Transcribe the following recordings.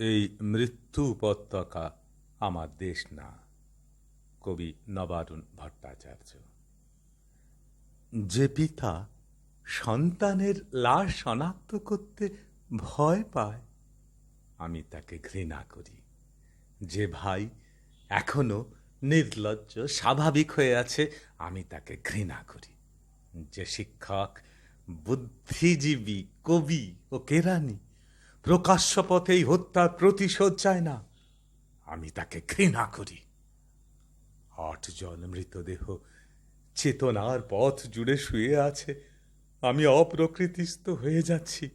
এই মৃত্যু উপত্যকা আমার দেশ না, কবি নবারুণ ভট্টাচার্য। যে পিতা সন্তানের লাশ শনাক্ত করতে ভয় পায়, আমি তাকে ঘৃণা করি। যে ভাই এখনও নির্লজ্জ, স্বাভাবিক হয়ে আছে, আমি তাকে ঘৃণা করি। যে শিক্ষক, বুদ্ধিজীবী, কবি ও কেরানি প্রকাশ্য পথেই হত্যার প্রতিশোধ চায় না। আমি তাকে ঘৃণা করি। আট জন মৃতদেহ চেতনার পথ জুড়ে শুয়ে আছে। আমি অপ্রকৃতিস্থ হয়ে যাচ্ছি।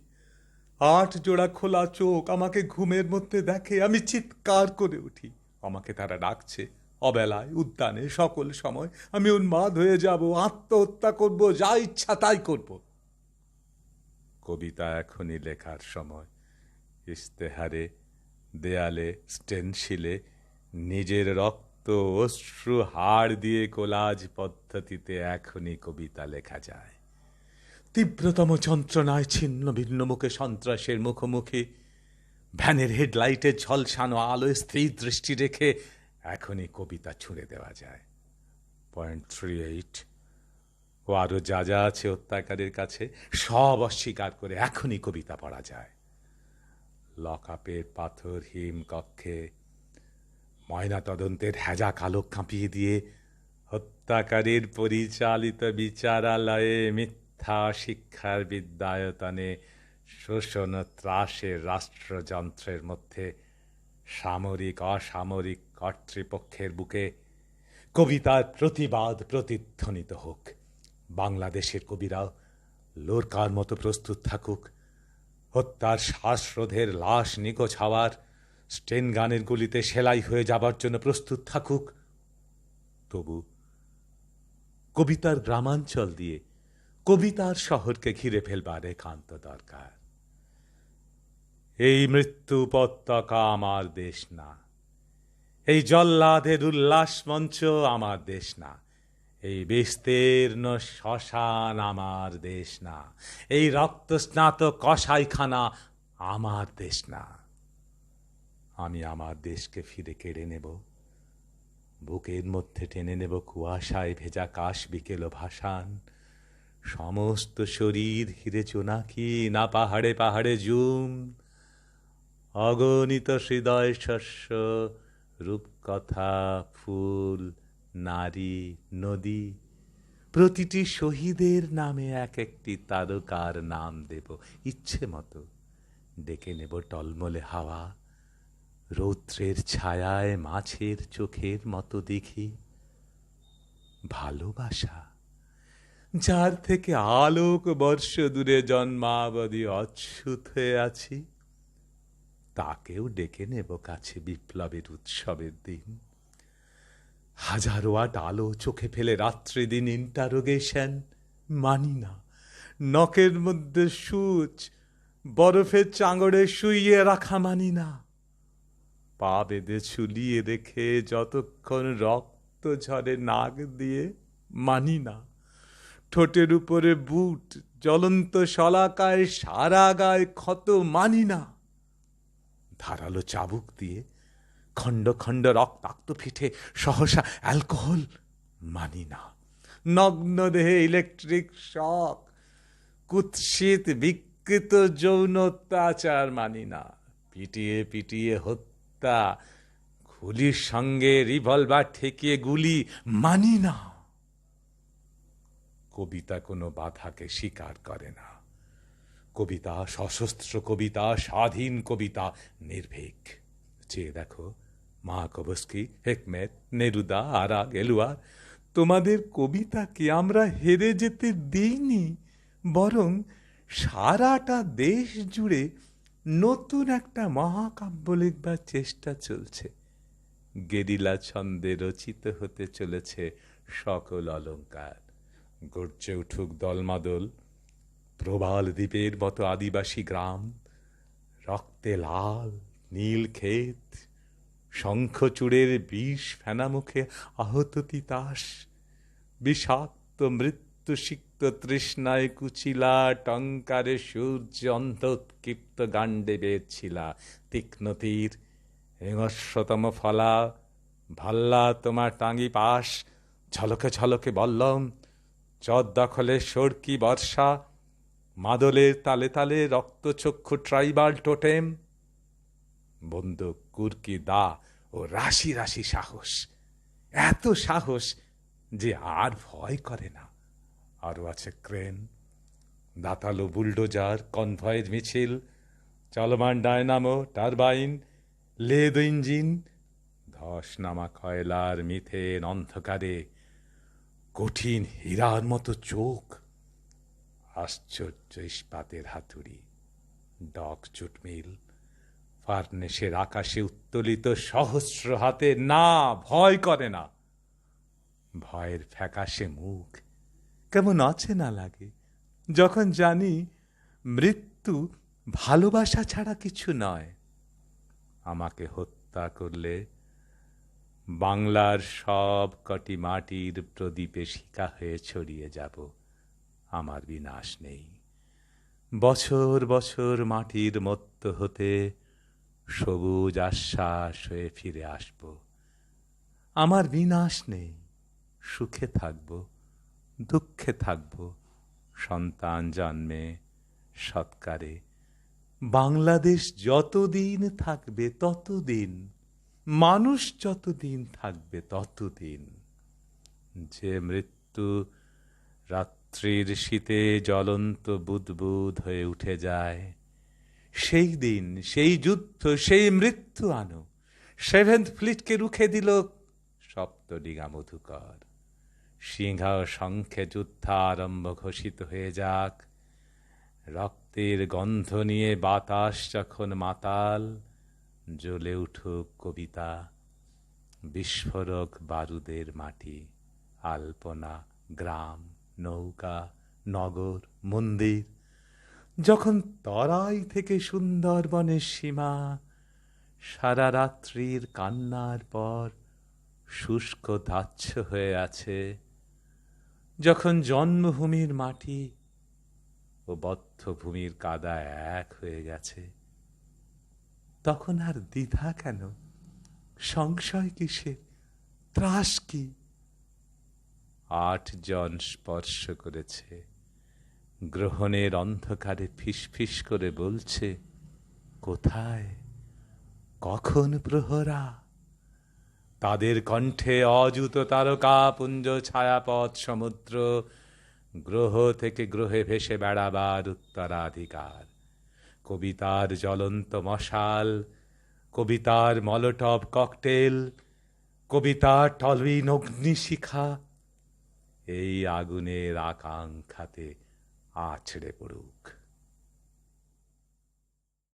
আট জোড়া খোলা চোখ আমাকে ঘুমের মধ্যে দেখে আমি চিৎকার করে উঠি। আমাকে তারা ডাকছে। অবেলায়, উদ্যানে, সকল সময় আমি উন্মাদ হয়ে যাব, আত্মহত্যা করব, যা ইচ্ছা তাই করব। কবিতা এখনই লেখার সময়। ইস্তেহারে, দেয়ালে স্টেনশিলে নিজের রক্ত, অশ্রু, হাড় দিয়ে কোলাজ পদ্ধতিতে এখনই কবিতা লেখা যায়। তীব্রতম যন্ত্রণায় ছিন্ন ভিন্ন মুখে সন্ত্রাসের মুখোমুখি, ভ্যানের হেডলাইটে ঝলসানো আলো স্থির দৃষ্টি রেখে এখনই কবিতা ছুঁড়ে দেওয়া যায়। পয়েন্ট থ্রি এইট, ও আরও যা যা আছে হত্যাকারীর কাছে সব অস্বীকার করে এখনই কবিতা পড়া যায়। লকআপের পাথর হিম কক্ষে ময়না তদন্তের হ্যাজা কালো কাঁপিয়ে দিয়ে হত্যাকারীর পরিচালিত বিচারালয়ে মিথ্যা শিক্ষার বিদ্যায়তনে শোষণ ত্রাসের রাষ্ট্রযন্ত্রের মধ্যে সামরিক অসামরিক কর্তৃপক্ষের বুকে কবিতার প্রতিবাদ প্রতিধ্বনিত হোক। বাংলাদেশের কবিরাও লোরকার মতো প্রস্তুত থাকুক। হত্যার শ্বাসরোধের লাশ নিখোঁজ হওয়ার স্টেন গানের গুলিতে সেলাই হয়ে যাবার জন্য প্রস্তুত থাকুক। তবু কবিতার গ্রামাঞ্চল দিয়ে কবিতার শহরকে ঘিরে ফেলবার একান্ত দরকার। এই মৃত্যু উপত্যকা আমার দেশ না। এই জল্লাদের উল্লাস মঞ্চ আমার দেশ না। এই বিস্তীর্ণ শ্মশান আমার দেশ না। এই রক্ত রক্তস্নাত কষাইখানা আমার দেশ না। আমি আমার দেশকে ফিরে কেড়ে নেব। বুকের মধ্যে টেনে নেব কুয়াশায় ভেজা কাশ বিকেল ভাসান। সমস্ত শরীর হিরে চোনাকি, না পাহাড়ে পাহাড়ে জুম। অগণিত হৃদয় শস্য, রূপকথা, ফুল নারী, নদী, প্রতিটি শহীদের নামে এক একটি তারকার নাম দেব। ইচ্ছে মতো ডেকে নেব টলমলে হাওয়া, রৌদ্রের ছায়ায় মাছের চোখের মতো দেখি ভালোবাসা, যার থেকে আলোক বর্ষ দূরে জন্মাবধি অচ্যুত হয়ে আছি। তাকেও ডেকে নেব কাছে বিপ্লবের উৎসবের দিন। হাজারো আট আলো চোখে ফেলে রাত্রি দিন ইন্টারোগেশন মানি না। নখের মধ্যে সূচ বরফের চাঙড়ে শুইয়ে রাখা মানি না। পা বেঁধে ঝুলিয়ে রেখে যতক্ষণ রক্ত ঝরে নাক দিয়ে মানি না। ঠোঁটের উপরে বুট, জ্বলন্ত শলাকায় সারা গায়ে ক্ষত মানি না। ধারালো চাবুক দিয়ে খণ্ড খণ্ড রক্তাক্ত পিঠে, সহসা অ্যালকোহল মানি না। নগ্ন দেহে ইলেকট্রিক শক, কুৎসিত বিকৃত যৌন অত্যাচার মানি না। পিটিয়ে পিটিয়ে হত্যা গুলির সঙ্গে রিভলভার ঠেকিয়ে গুলি মানি না। কবিতা কোনো বাধাকে স্বীকার করে না। কবিতা সশস্ত্র কবিতা, স্বাধীন কবিতা নির্ভীক। চেয়ে দেখো মা কবস্কি হেকমেত, নেরুদা, আরা গেলুয়ার তোমাদের কবিতাকে আমরা হেরে যেতে দিইনি, বরং সারাটা দেশ জুড়ে নতুন একটা মহাকাব্য লিখবার চেষ্টা চলছে। গেরিলা ছন্দে রচিত হতে চলেছে সকল অলঙ্কার। গর্জে উঠুক দলমাদল, প্রবাল দ্বীপের মতো আদিবাসী গ্রাম, রক্তে লাল, নীল ক্ষেত শঙ্খচূড়ের বিষ ফেনা মুখে আহত তিতাস। বিষাক্ত মৃত্যু সিক্ত তৃষ্ণায় কুচিলা, টঙ্কারে সূর্য অন্তৎক্ষিপ্ত গান্ডে বেদছিলা তীক্ষ্ণ তীর, হিংস্রতম ফলা, ভাল্লা তোমার টাঙ্গি পাশ, ঝলকে ঝলকে বললম চদ দখলে সরকি বর্ষা, মাদলের তালে তালে রক্তচক্ষু ট্রাইবাল টোটেম বন্দুক কুরকি দা ও রাশি রাশি সাহস। এত সাহস যে আর ভয় করে না। আরও আছে ক্রেন, দাতালো বুলডোজার কনভয়ের মিছিল, চলমান ডায়নামো, টারবাইন, লেদ ইঞ্জিন, ধস নামা কয়লার, মিথেন অন্ধকারে, কঠিন হীরার মতো চোখ, আশ্চর্য ইস্পাতের হাতুড়ি, ডক চুটমিল ফার্নেসের আকাশে উত্তোলিত সহস্র হাতে, না, ভয় করে না। ভয়ের ফ্যাকাশে মুখ কেমন আছে না লাগে, যখন জানি মৃত্যু ভালোবাসা ছাড়া কিছু নয়। আমাকে হত্যা করলে বাংলার সব কটি মাটির প্রদীপে শিকা হয়ে ছড়িয়ে যাব, আমার বিনাশ নেই। বছর বছর মাটির মত্ত হতে সবুজ আশ্বাস হয়ে ফিরে আসব। আমার বিনাশ নেই, সুখে থাকব, দুঃখে থাকব, সন্তান জন্মে, সৎকারে। বাংলাদেশ যতদিন থাকবে ততদিন, মানুষ যতদিন থাকবে ততদিন। যে মৃত্যু রাত্রির শীতে জ্বলন্ত বুদবুদ হয়ে উঠে যায় সেই দিন, সেই যুদ্ধ, সেই মৃত্যু আনো। সেভেন্থ ফ্লিটকে রুখে দিল সপ্তডিগা মধুকর। সিংহা শঙ্খে যুদ্ধারম্ভ ঘোষিত হয়ে যাক। রক্তের গন্ধ নিয়ে বাতাস যখন মাতাল, জ্বলে উঠুক কবিতা, বিস্ফোরক বারুদের মাটি, আলপনা, গ্রাম, নৌকা, নগর, মন্দির। যখন তরাই থেকে সুন্দরবনের সীমা সারা রাত্রির কান্নার পর শুষ্ক দাহ্য হয়ে আছে, যখন জন্মভূমির মাটি ও বদ্ধভূমির কাদা এক হয়ে গেছে, তখন আর দ্বিধা কেন? সংশয় কিসের? ত্রাস কি? আট জন স্পর্শ করেছে। গ্রহণের অন্ধকারে ফিসফিস করে বলছে, কোথায়? কখন প্রহরা? তাদের কণ্ঠে অযুত তারকা পুঞ্জ ছায়াপথ সমুদ্র, গ্রহ থেকে গ্রহে ভেসে বেড়াবার উত্তরাধিকার। কবিতার জ্বলন্ত মশাল, কবিতার মলটব ককটেল, কবিতার টলবিন অগ্নিশিখা, এই আগুনের আকাঙ্ক্ষাতে a cere buruc.